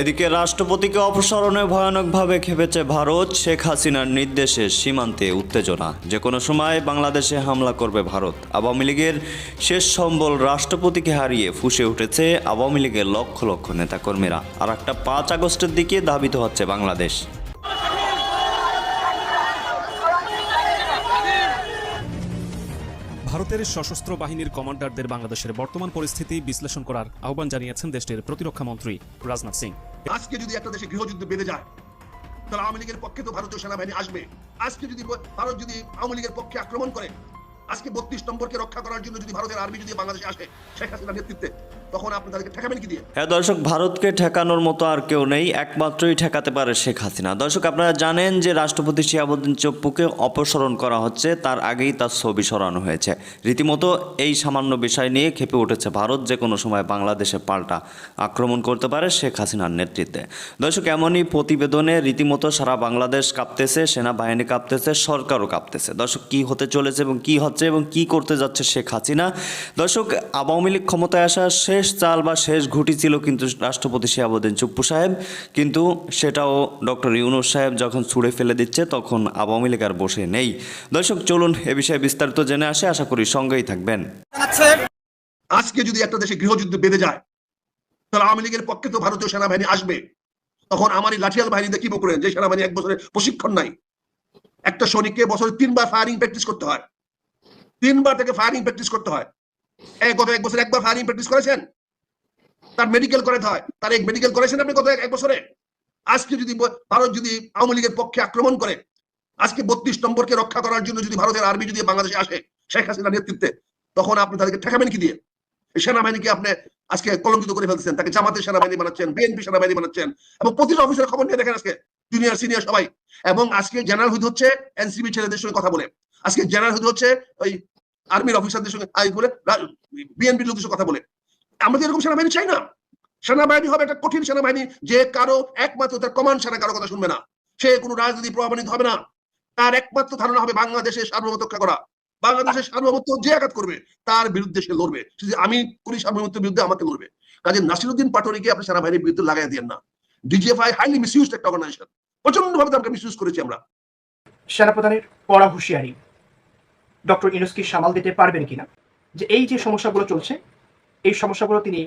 এদিকে রাষ্ট্রপতিকে অপসারণে ভয়ানকভাবে খেপেছে ভারত, শেখ হাসিনার নির্দেশে সীমান্তে উত্তেজনা। যে কোনো সময় বাংলাদেশে হামলা করবে ভারত। আওয়ামী লীগের শেষ সম্বল রাষ্ট্রপতিকে হারিয়ে ফুসে উঠেছে আওয়ামী লীগের লক্ষ লক্ষ নেতাকর্মীরা। আর একটা পাঁচ আগস্টের দিকে ধাবিত হচ্ছে বাংলাদেশ। ভারতের সশস্ত্র বাহিনীর কমান্ডারদের বাংলাদেশের বর্তমান পরিস্থিতি বিশ্লেষণ করার আহ্বান জানিয়েছেন দেশটির প্রতিরক্ষা মন্ত্রী রাজনাথ সিং। আজকে যদি একটা দেশে গৃহযুদ্ধ বেড়ে যায়, তাহলে আওয়ামী লীগের পক্ষে তো ভারতীয় সেনাবাহিনী আসবে। আজকে যদি ভারত যদি আওয়ামী লীগের পক্ষে আক্রমণ করে, আজকে বত্রিশ নম্বরকে রক্ষা করার জন্য যদি ভারতের আর্মি যদি বাংলাদেশে আসে, শেখ হাসিনার নেতৃত্বে তখন আপনি তাদেরকে ঠেকাবেন কি দিয়ে? হ্যাঁ দর্শক, ভারতকে ঠেকানোর মতো আর কেউ নেই, একমাত্রই ঠেকাতে পারে শেখ হাসিনা। দর্শক, আপনারা জানেন যে রাষ্ট্রপতি শিয়াবুদ্দিন চপ্পুকে অপসারণ করা হচ্ছে, তার আগেই তার ছবি সরানো হয়েছে। রীতিমতো এই সামান্য বিষয় নিয়ে খেপে উঠেছে ভারত, যে কোনো সময় বাংলাদেশে পাল্টা আক্রমণ করতে পারে শেখ হাসিনার নেতৃত্বে। দর্শক, এমনই প্রতিবেদনে রীতিমতো সারা বাংলাদেশ কাঁপতেছে, সেনাবাহিনী কাঁপতেছে, সরকারও কাঁপতেছে। দর্শক, কি হতে চলেছে এবং কি হচ্ছে এবং কি করতে যাচ্ছে শেখ হাসিনা? দর্শক, আওয়ামী লীগ ক্ষমতায় আসা শেষ চাল বা শেষ ঘুটি ছিল কিন্তু রাষ্ট্রপতি শিয়াবুদ্দিন চুপ্পু সাহেব। কিন্তু সেটাও ডক্টর ইউনুস সাহেব যখন ছুঁড়ে ফেলে দিচ্ছে, তখন আওয়ামী লীগ আর বসে নেই। দর্শক, চলুন এ বিষয়ে বিস্তারিত জেনে আসে। আশা করি সঙ্গেই থাকবেন। আজকে যদি একটা দেশে গৃহযুদ্ধ বেঁধে যায়, তাহলে আওয়ামী লীগের পক্ষে তো ভারতীয় সেনাবাহিনী আসবে। তখন আমার এই লাঠিয়াল বাহিনী দেখিব করে যে সেনাবাহিনী এক বছরের প্রশিক্ষণ নাই। একটা সৈনিককে বছরে তিনবার ফায়ারিং প্র্যাকটিস করতে হয়। তিনবার থেকে ফায়ারিং প্র্যাকটিস করতে হয়। গত এক বছর একবার প্র্যাকটিস করেছেন? তার মেডিকেল হয়। তার এক মেডিকেল করেছেন আপনি গত এক বছরে? আজকে যদি ভারত যদি আওয়ামী লীগের পক্ষে আক্রমণ করে, আজকে বত্রিশ নম্বরকে রক্ষা করার জন্য যদি ভারতের আর্মি যদি বাংলাদেশে আসে, শেখ নেতৃত্বে, তখন আপনি তাদেরকে ঠেকাবেন কি দিয়ে? সেনাবাহিনীকে আপনি আজকে কলঙ্কিত করে ফেলছেন তাকে জামাতের সেনাবাহিনী বানাচ্ছেন বিএনপি সেনাবাহিনী বানাচ্ছেন এবং প্রতিটা অফিসের খবর নিয়ে দেখেন আজকে জুনিয়র সিনিয়র সবাই। এবং আজকে জেনারেল হুদ হচ্ছে এনসিবি ছেলেদের সঙ্গে কথা বলে। আজকে জেনারেল হুদ হচ্ছে ওই আর্মির অফিসারদের সঙ্গে বলে বিএনপির লোকদের সঙ্গে কথা বলে। আমরা তো এরকম সেনাবাহিনী চাই না। সেনাবাহিনী হবে একটা কঠিন সেনাবাহিনী, যে কারও একমাত্র তার কমান্ড ছাড়া কারও কথা শুনবে না। সে কোনো রাজনীতি প্রভাবান্বিত হবে না। তার একমাত্র ধারণা হবে বাংলাদেশের সার্বভৌমত্ব করা। বাংলাদেশের সার্বভৌমত্ব যে আঘাত করবে, তার বিরুদ্ধে সে লড়বে। সে আমি করি সার্বভৌমত্বের বিরুদ্ধে আমাকে লড়বে। কাজে নাসিরুদ্দিন পাটোয়ারিকে আপনি সেনাবাহিনীর বিরুদ্ধে লাগাই দিয়েন না। ডিজিএফআই হাইলি মিসইউজ একটা অর্গানাইজেশন প্রচণ্ড ভাবে তাকে মিসইউজ করেছি আমরা। সেনাপ্রধানের কড়া হুঁশিয়ারি। ডক্টর ইউনুসকি সামাল দিতে পারবেন কিনা? যে এই যে সমস্যাগুলো চলছে, এই সমস্যাগুলো তিনি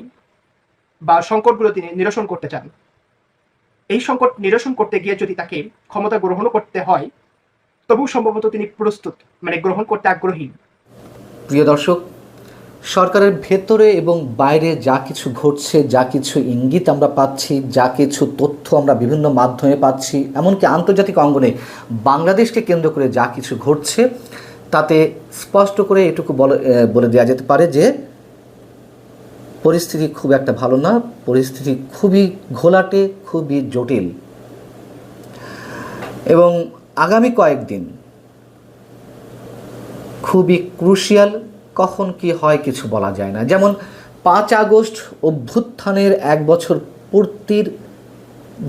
বা সংকটগুলো তিনি নিরসন করতে চান। এই সংকট নিরসন করতে গিয়ে যদি তাকে ক্ষমতা গ্রহণ করতে হয় তবু সম্ভবত তিনি প্রস্তুত মানে গ্রহণ করতে আগ্রহী। প্রিয় দর্শক, সরকারের ভেতরে এবং বাইরে যা কিছু ঘটছে, যা কিছু ইঙ্গিত আমরা পাচ্ছি, যা কিছু তথ্য আমরা বিভিন্ন মাধ্যমে পাচ্ছি, এমনকি আন্তর্জাতিক অঙ্গনে বাংলাদেশকে কেন্দ্র করে যা কিছু ঘটছে তাতে স্পষ্ট করে এটুকু বলে দেওয়া যেতে পারে যে পরিস্থিতি খুব একটা ভালো না, পরিস্থিতি খুবই ঘোলাটে, খুবই জটিল। এবং আগামী কয়েকদিন খুবই ক্রুশিয়াল, কখন কি হয় কিছু বলা যায় না। যেমন পাঁচ আগস্ট অভ্যুত্থানের এক বছর পূর্তির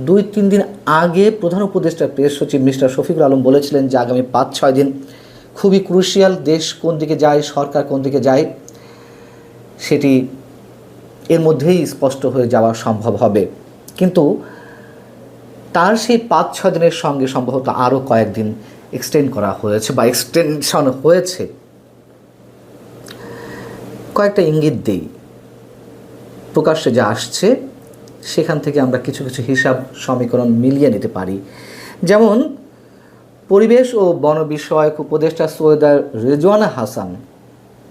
দুই তিন দিন আগে প্রধান উপদেষ্টা প্রেস সচিব মিস্টার শফিকুল আলম বলেছিলেন যে আগামী পাঁচ ছয় দিন খুবই ক্রুশিয়াল দেশ কোন দিকে যায়, সরকার কোন দিকে যায়, সেটি এর মধ্যেই স্পষ্ট হয়ে যাওয়া সম্ভব হবে। কিন্তু তার সেই পাঁচ, ছয় দিনের সঙ্গে সম্ভবত আরও কয়েকদিন এক্সটেন্ড করা হয়েছে বা এক্সটেনশন হয়েছে। কয়েকটা ইঙ্গিত দেই। প্রকাশ্যে যা আসছে, সেখান থেকে আমরা কিছু কিছু হিসাব সমীকরণ মিলিয়ে নিতে পারি। যেমন পরিবেশ ও বন বিষয়ক উপদেষ্টা সৈয়দা রেজওয়ানা হাসান,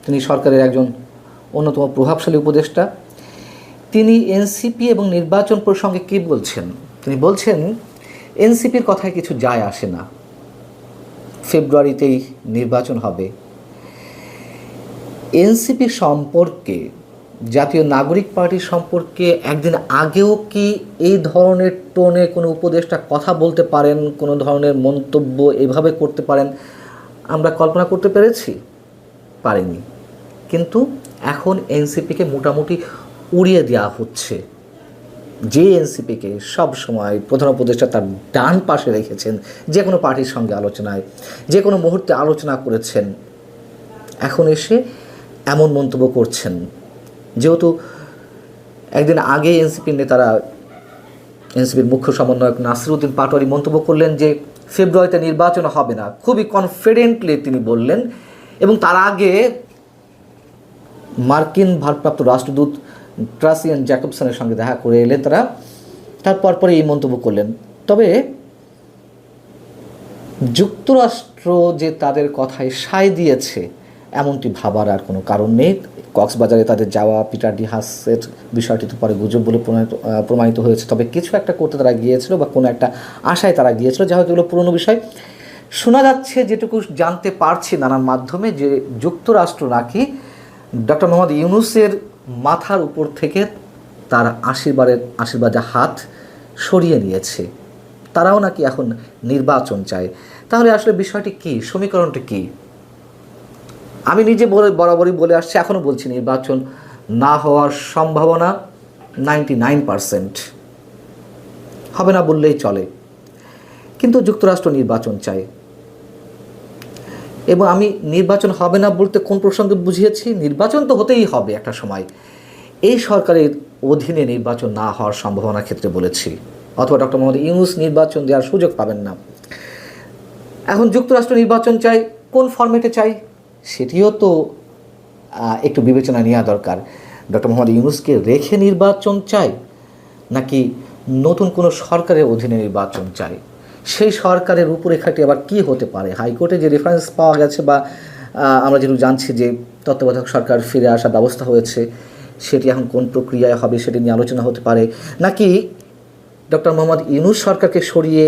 তিনি সরকারের একজন অন্যতম প্রভাবশালী উপদেষ্টা, তিনি এনসিপি এবং নির্বাচন প্রসঙ্গে কী বলছেন? তিনি বলছেন, এনসিপির কথায় কিছু যায় আসে না। ফেব্রুয়ারিতেই নির্বাচন হবে। এনসিপি সম্পর্কে জাতীয় নাগরিক পার্টি সম্পর্কে একদিন আগেও কি এই ধরনের টোনে কোনো উপদেষ্টা কথা বলতে পারেন, কোনো ধরনের মন্তব্য এভাবে করতে পারেন, আমরা কল্পনা করতে পেরেছি? পারিনি। কিন্তু এখন এনসিপিকে মোটামুটি উড়িয়ে দেওয়া হচ্ছে। যে এনসিপিকে সব সময় প্রধান উপদেষ্টা তার ডান পাশে রেখেছেন, যে কোনো পার্টির সঙ্গে আলোচনায়, যে কোনো মুহূর্তে আলোচনা করেছেন, এখন এসে এমন মন্তব্য করছেন। যেহেতু একদিন আগে এনসিপির নেতারা, এনসিপির মুখ্য সমন্বয়ক নাসিরুদ্দিন পাটোয়ারি মন্তব্য করলেন যে ফেব্রুয়ারিতে নির্বাচন হবে না। খুবই কনফিডেন্টলি তিনি বললেন এবং তার আগে মার্কিন ভারপ্রাপ্ত রাষ্ট্রদূত ট্রাসিয়ান জ্যাকবসনের সঙ্গে দেখা করে এলেন তারা তারপর পরে এই মন্তব্য করলেন। তবে যুক্তরাষ্ট্র যে তাদের কথায় সায় দিয়েছে এমনটি ভাবার আর কোনো কারণ নেই। কক্সবাজারে তাদের যাওয়া পিটার ডি হাসের বিষয়টি তো পরে গুজব বলে প্রমাণিত প্রমাণিত হয়েছে। তবে কিছু একটা করতে তারা গিয়েছিল বা কোনো একটা আশায় তারা গিয়েছিল যা হয়তো এগুলো পুরনো বিষয়। শোনা যাচ্ছে যেটুকু জানতে পারছি নানান মাধ্যমে, যে যুক্তরাষ্ট্র নাকি ডক্টর মোহাম্মদ ইউনুসের মাথার উপর থেকে তার আশীর্বাদের আশীর্বাদের হাত সরিয়ে নিয়েছে। তারাও নাকি এখন নির্বাচন চায়। তাহলে আসলে বিষয়টি কী? সমীকরণটি কি? আমি নিজে বলে, বরাবরই বলে আসছি এখনও বলছি নির্বাচন না হওয়ার সম্ভাবনা নাইনটি নাইন পারসেন্ট। হবে না বললেই চলে। কিন্তু যুক্তরাষ্ট্র নির্বাচন চায় এবং আমি নির্বাচন হবে না বলতে কোন প্রসঙ্গে বুঝিয়েছি? নির্বাচন তো হতেই হবে একটা সময়। এই সরকারের অধীনে নির্বাচন না হওয়ার সম্ভাবনার ক্ষেত্রে বলেছি। অথবা ডক্টর মোহাম্মদ ইউনুস নির্বাচন দেওয়ার সুযোগ পাবেন না। এখন যুক্তরাষ্ট্র নির্বাচন চাই, কোন ফরম্যাটে চাই? সেটিও তো একটু বিবেচনা নেওয়া দরকার। ডক্টর মোহাম্মদ ইউনুসকে রেখে নির্বাচন চাই, নাকি নতুন কোনো সরকারের অধীনে নির্বাচন চাই? সেই সরকারের রূপরেখাটি আবার কি হতে পারে? হাইকোর্টে যে রেফারেন্স পাওয়া গেছে বা আমরা যেটুকু জানছি যে তত্ত্বাবধায়ক সরকার ফিরে আসার ব্যবস্থা হয়েছে, সেটি এখন কোন প্রক্রিয়ায় হবে সেটি নিয়ে আলোচনা হতে পারে, নাকি ডক্টর মোহাম্মদ ইউনুস সরকারকে সরিয়ে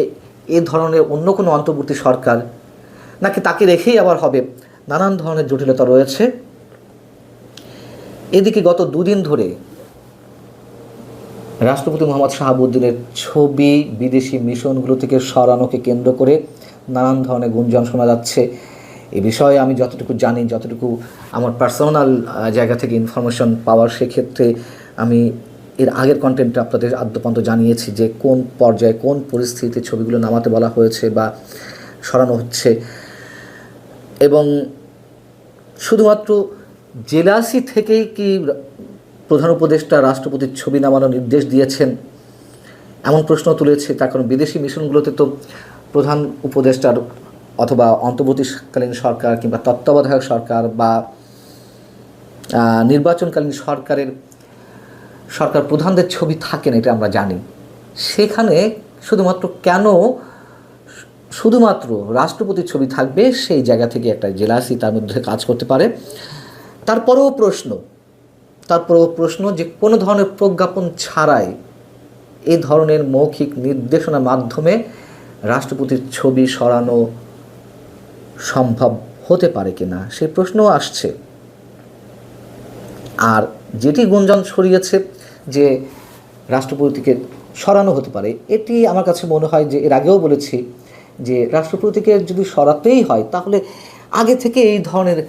এ ধরনের অন্য কোনো অন্তর্বর্তী সরকার, নাকি তাকে রেখেই আবার হবে? নানান ধরনের জটিলতা রয়েছে। এদিকে গত দুদিন ধরে রাষ্ট্রপতি মোহাম্মদ শাহাবুদ্দিনের ছবি, বিদেশি মিশনগুলো থেকে সরানোকে কেন্দ্র করে নানান ধরনের গুঞ্জন শোনা যাচ্ছে। এ বিষয়ে আমি যতটুকু জানি, যতটুকু আমার পার্সোনাল জায়গা থেকে ইনফরমেশন পাওয়ার সেক্ষেত্রে আমি এর আগের কন্টেন্টটা আপনাদের আদ্যপন্ত জানিয়েছি যে কোন পর্যায়ে কোন পরিস্থিতিতে ছবিগুলো নামাতে বলা হয়েছে বা সরানো হচ্ছে। এবং শুধুমাত্র জেলাসি থেকেই কি প্রধান উপদেষ্টা, রাষ্ট্রপতির ছবি নামানোর নির্দেশ দিয়েছেন? এমন প্রশ্ন তুলেছে তার কারণ বিদেশি মিশনগুলোতে তো প্রধান উপদেষ্টার অথবা অন্তর্বর্তীকালীন সরকার কিংবা তত্ত্বাবধায়ক সরকার বা নির্বাচনকালীন সরকারের, সরকার প্রধানদের ছবি থাকে না, এটা আমরা জানি। সেখানে শুধুমাত্র কেন শুধুমাত্র রাষ্ট্রপতির ছবি থাকবে সেই জায়গা থেকে একটা জেলাসি তার মধ্যে কাজ করতে পারে। তারপরেও প্রশ্ন তারপরেও প্রশ্ন যে কোনো ধরনের প্রজ্ঞাপন ছাড়াই এ ধরনের মৌখিক নির্দেশনার মাধ্যমে রাষ্ট্রপতির ছবি সরানো সম্ভব হতে পারে কিনা সেই প্রশ্নও আসছে। আর যেটি গুঞ্জন ছড়িয়েছে যে রাষ্ট্রপতিকে সরানো হতে পারে, এটি আমার কাছে মনে হয় যে এর আগেও বলেছি যে রাষ্ট্রপতিকে যদি সরাতেই হয়, তাহলে আগে থেকে এই ধরনের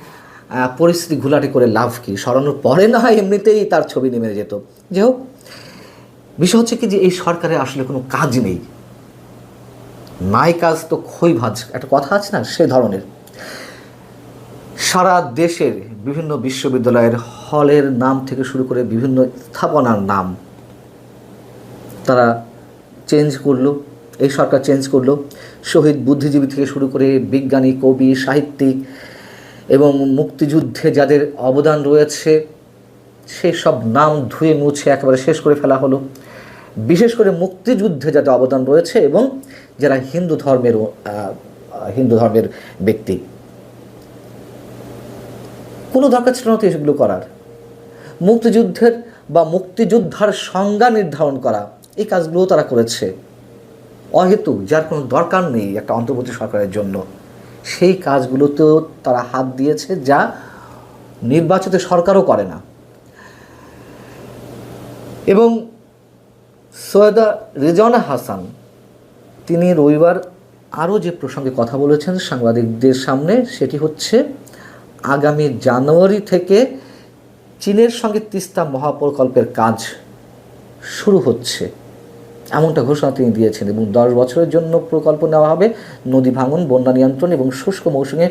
পরিস্থিতি ঘোলাটে করে লাভ কি? সরানোর পরে না হয় এমনিতেই তার ছবি নেমে যেত। যাই হোক, বিষয় হচ্ছে কি যে এই সরকারের আসলে কোনো কাজ নেই। নাই কাজ তো খই ভাজ একটা কথা আছে না, সে ধরনের। সারা দেশের বিভিন্ন বিশ্ববিদ্যালয়ের হলের নাম থেকে শুরু করে বিভিন্ন স্থাপনার নাম তারা চেঞ্জ করল। এই সরকার চেঞ্জ করল। শহীদ বুদ্ধিজীবী থেকে শুরু করে বিজ্ঞানী, কবি, সাহিত্যিক এবং মুক্তিযুদ্ধে যাদের অবদান রয়েছে, সেই সব নাম ধুয়ে মুছে একেবারে শেষ করে ফেলা হলো। বিশেষ করে মুক্তিযুদ্ধে যাদের অবদান রয়েছে এবং যারা হিন্দু ধর্মের হিন্দু ধর্মের ব্যক্তি। কোনো দরকার ছিল না তো এগুলো করার। মুক্তিযুদ্ধের বা মুক্তিযোদ্ধার সংজ্ঞা নির্ধারণ করা, এই কাজগুলোও তারা করেছে। অহেতু, যার কোনো দরকার নেই একটা অন্তর্বর্তী সরকারের জন্য। সেই কাজগুলোতেও তারা হাত দিয়েছে যা নির্বাচিত সরকারও করে না। এবং সৈয়দা রেজানা হাসান, তিনি রবিবার আরও যে প্রসঙ্গে কথা বলেছেন সাংবাদিকদের সামনে, সেটি হচ্ছে, আগামী জানুয়ারি থেকে চীনের সঙ্গে তিস্তা মহাপ্রকল্পের কাজ শুরু হচ্ছে। এমনটা ঘোষণা তিনি দিয়েছেন এবং দশ বছরের জন্য প্রকল্প নেওয়া হবে নদী ভাঙন, বন্যা নিয়ন্ত্রণ এবং শুষ্ক মৌসুমে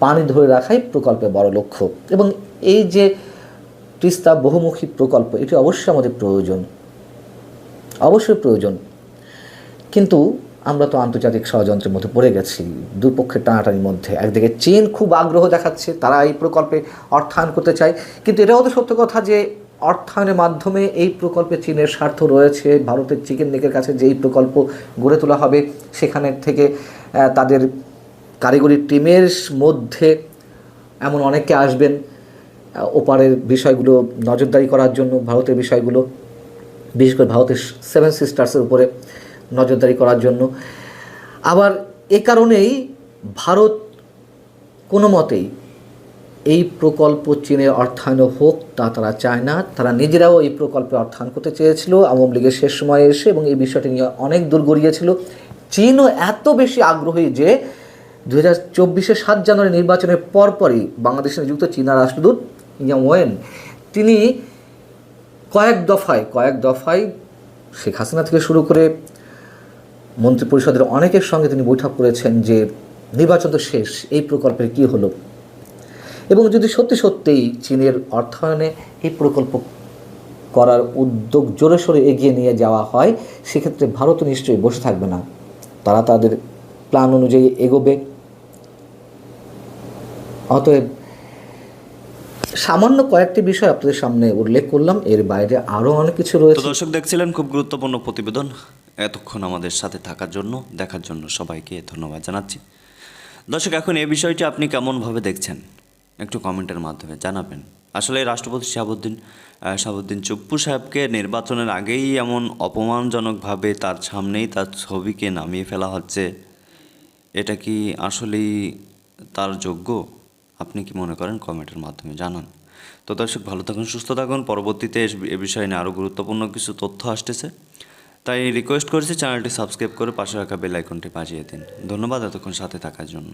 পানি ধরে রাখাই প্রকল্পের বড় লক্ষ্য। এবং এই যে তিস্তা বহুমুখী প্রকল্প, এটি অবশ্যই আমাদের প্রয়োজন। অবশ্যই প্রয়োজন। কিন্তু আমরা তো আন্তর্জাতিক ষড়যন্ত্রের মধ্যে পড়ে গেছি। দুপক্ষের টানাটানির মধ্যে। একদিকে চীন খুব আগ্রহ দেখাচ্ছে, তারা এই প্রকল্পে অর্থায়ন করতে চায়। কিন্তু এটাও তো সত্য কথা যে অর্থায়নের মাধ্যমে এই প্রকল্পে চীনের স্বার্থ রয়েছে। ভারতের চিকেন নেকের কাছে যেই প্রকল্প গড়ে তোলা হবে, সেখানে থেকে তাদের কারিগরি টিমের মধ্যে এমন অনেকে আসবেন। ওপারের বিষয়গুলো নজরদারি করার জন্য, ভারতের বিষয়গুলো, বিশেষ করে ভারতের সেভেন সিস্টার্সের উপরে নজরদারি করার জন্য। আবার এ কারণেই ভারত কোনো মতেই এই প্রকল্প চীনের অর্থায়ন হোক, তা তারা চায় না। তারা নিজেরাও এই প্রকল্পে অর্থায়ন করতে চেয়েছিল। আওয়ামী লীগের শেষ সময়ে এসে এবং এই বিষয়টি নিয়ে অনেক দূর গড়িয়েছিল। চীনও এত বেশি আগ্রহী যে দু হাজার চব্বিশে সাত জানুয়ারি নির্বাচনের পরপরই বাংলাদেশে নিযুক্ত চীনা রাষ্ট্রদূত ইয়াং ওয়েন, তিনি কয়েক দফায় কয়েক দফায় শেখ হাসিনা থেকে শুরু করে মন্ত্রিপরিষদের অনেকের সঙ্গে তিনি বৈঠক করেছেন যে নির্বাচন তো শেষ, এই প্রকল্পের কি হলো? এবং যদি সত্যি সত্যিই চীনের অর্থায়নে এই প্রকল্প করার উদ্যোগ জোরে সোরে এগিয়ে নিয়ে যাওয়া হয় সেক্ষেত্রে ভারত নিশ্চয়ই বসে থাকবে না। তারা তাদের প্ল্যান অনুযায়ী এগোবে। অতএব সামান্য কয়েকটি বিষয় আপনাদের সামনে উল্লেখ করলাম। এর বাইরে আরও অনেক কিছু রয়েছে। দর্শক দেখছিলেন খুব গুরুত্বপূর্ণ প্রতিবেদন। এতক্ষণ আমাদের সাথে থাকার জন্য দেখার জন্য সবাইকে ধন্যবাদ জানাচ্ছি। দর্শক এখন এই বিষয়টি আপনি কেমনভাবে দেখছেন? একটু কমেন্টের মাধ্যমে জানাবেন। আসলে রাষ্ট্রপতি শাহাবুদ্দিন শাহাবুদ্দিন চুপ্পু সাহেবকে নির্বাচনের আগেই এমন অপমানজনকভাবে তার সামনেই তার ছবিকে নামিয়ে ফেলা হচ্ছে, এটা কি আসলেই তার যোগ্য? আপনি কি মনে করেন? কমেন্টের মাধ্যমে জানান। তো দর্শক, ভালো থাকুন, সুস্থ থাকুন। পরবর্তীতে এ বিষয়ে নিয়ে আরও গুরুত্বপূর্ণ কিছু তথ্য আসতেছে। তাই রিকোয়েস্ট করেছি চ্যানেলটি সাবস্ক্রাইব করে পাশে রাখা বেল আইকনটি বাজিয়ে দিন। ধন্যবাদ এতক্ষণ সাথে থাকার জন্য।